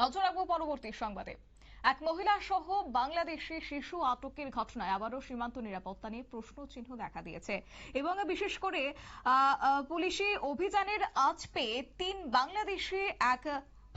নজর রাখব পরবর্তী সংবাদে। এক মহিলা সহ বাংলাদেশে শিশু আটকের ঘটনায় আবারও সীমান্ত নিরাপত্তা নিয়ে প্রশ্ন চিহ্ন দেখা দিয়েছে। এবং বিশেষ করে পুলিশি অভিযানের আজ পেয়ে তিন বাংলাদেশি এক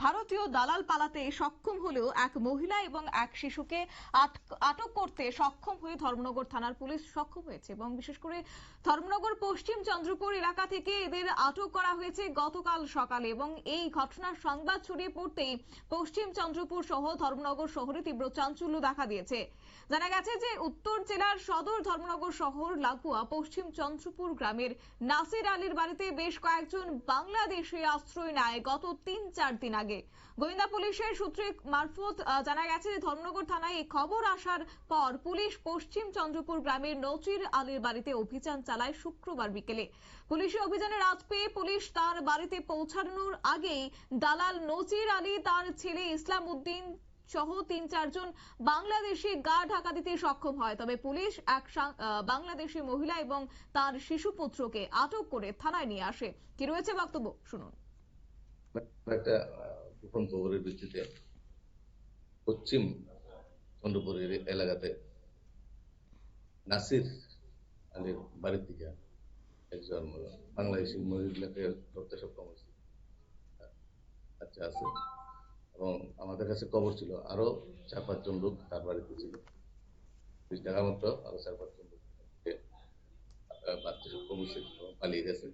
ভারতীয় দালাল পালাতে সক্ষম হলেও এক মহিলা এবং এক শিশুকে আটক- করতে সক্ষম হয়ে ধর্মনগর থানার পুলিশ সক্ষম হয়েছে এবং বিশেষ করে ধর্মনগর পশ্চিম চন্দ্রপুর এলাকা থেকে এদের আটক করা হয়েছে গতকাল সকালে এবং এই ঘটনার সংবাদ ছড়িয়ে পড়তেই পশ্চিম চন্দ্রপুর সহ ধর্মনগর শহরে তীব্র চাঞ্চল্য দেখা দিয়েছে। জানা গেছে যে উত্তর জেলার সদর ধর্মনগর শহর লাগোয়া পশ্চিম চন্দ্রপুর গ্রামের নাসির আলীর বাড়িতে বেশ কয়েকজন বাংলাদেশি আশ্রয় নেয় গত তিন চার দিন আগে। গোয়েন্দা পুলিশের সূত্রে মারফত জানা গেছে যে ধর্মনগর থানায় এই খবর আসার পর পুলিশ পশ্চিম চন্দ্রপুর গ্রামের নচির আলীর বাড়িতে অভিযান চালায় শুক্রবার বিকেলে। পুলিশি অভিযানে রাত পেয়ে পুলিশ তার বাড়িতে পৌঁছানোর আগেই দালাল নচির আলী, তার ছেলে ইসলাম উদ্দিন সহ তিন চারজন বাংলাদেশি গা ঢাকা দিতে সক্ষম হয়। তবে পুলিশ এক বাংলাদেশি মহিলা এবং তার শিশু পুত্রকে আটক করে থানায় নিয়ে আসে। কি রয়েছে বক্তব্য? শুনুন। গোপন খবরের ভিত্তিতে পশ্চিম চন্দ্রপুরের এলাকাতে নাসির আলীর বাড়ির থেকে একজন বাংলাদেশি মহিলাকে ধরতে সক্ষম হয়েছে। আচ্ছা আছে। এবং আমাদের কাছে খবর ছিল, আরও চার পাঁচজন লোক তার বাড়িতে ছিল। বিশ টাকার মতো আরও চার পাঁচজন লোক পালিয়ে গেছে।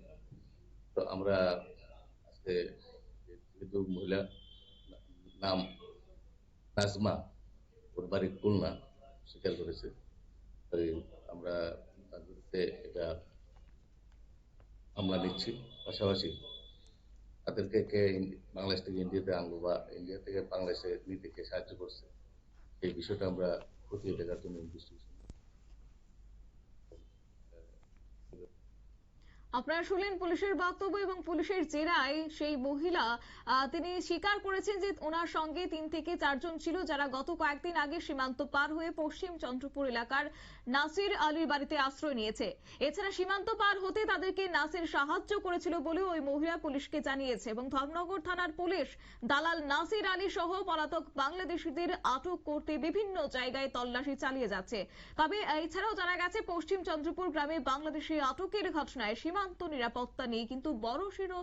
তো আমরা আজকে খুলনা স্বীকার করেছে আমরা তার এটা আমরা নিচ্ছি পাশাপাশি তাদেরকে কে বাংলাদেশ থেকে ইন্ডিয়াতে আনব বা ইন্ডিয়া থেকে বাংলাদেশে নিতে কে সাহায্য করছে এই বিষয়টা আমরা খতিয়ে দেখার জন্য ইনভেস্টিগেশন আপনারা শুনলেন পুলিশের বক্তব্য এবং পুলিশের জেরায় সেই মহিলা তিনি স্বীকার করেছেন যে ওনার সঙ্গে তিন থেকে চারজন ছিল যারা গত কয়েকদিন আগে সীমান্ত পার হয়ে পশ্চিম চন্দ্রপুর এলাকার নাসির আলীর বাড়িতে আশ্রয় নিয়েছে। এছাড়া সীমান্ত পার হতে তাদেরকে নাসির সাহায্য করেছিল বলেও ওই মহিলা পুলিশকে জানিয়েছে এবং ধর্মনগর থানার পুলিশ দালাল নাসির আলী সহ পলাতক বাংলাদেশিদের আটক করতে বিভিন্ন জায়গায় তল্লাশি চালিয়ে যাচ্ছে। তবে এছাড়াও জানা গেছে, পশ্চিম চন্দ্রপুর গ্রামে বাংলাদেশি আটকের ঘটনায় সীমান্ত নিরাপত্তা নিয়ে কিন্তু বড়সড়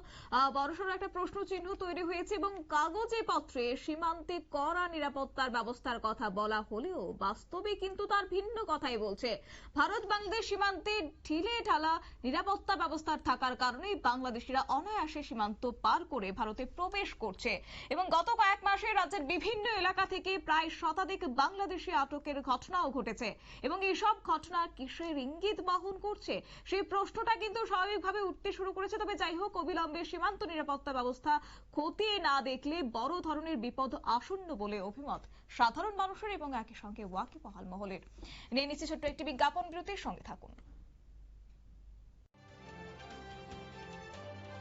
বড়সড় একটা প্রশ্ন চিহ্ন তৈরি হয়েছে এবং কাগজে পত্রে সীমান্তে কড়া নিরাপত্তার ব্যবস্থার কথা বলা হলেও বাস্তবে কিন্তু তার ভিন্ন কথাই বলছে। ভারত বাংলাদেশ সীমান্তে ঢিলে ঢালা নিরাপত্তা ব্যবস্থার থাকার কারণে বাংলাদেশিরা অনায়াসে সীমান্ত পার করে ভারতে প্রবেশ করছে। এবং গত কয়েক মাসে রাজ্যের বিভিন্ন এলাকা থেকে প্রায় শতাধিক বাংলাদেশি আটকের ঘটনাও ঘটেছে। এবং এইসব ঘটনা কিসের ইঙ্গিত বহন করছে, সেই প্রশ্নটা কিন্তু স্বাভাবিকভাবে উঠতে শুরু করেছে, তবে যাই হোক, অবিলম্বে সীমান্ত নিরাপত্তা ব্যবস্থা খতিয়ে না দেখলে বড় ধরনের বিপদ আসন্ন বলে অভিমত সাধারণ মানুষের এবং একই সঙ্গে ওয়াকিবহাল মহলের। নিয়ে নিচ্ছে ছোট্ট একটি বিজ্ঞাপন বিরতির সঙ্গে থাকুন।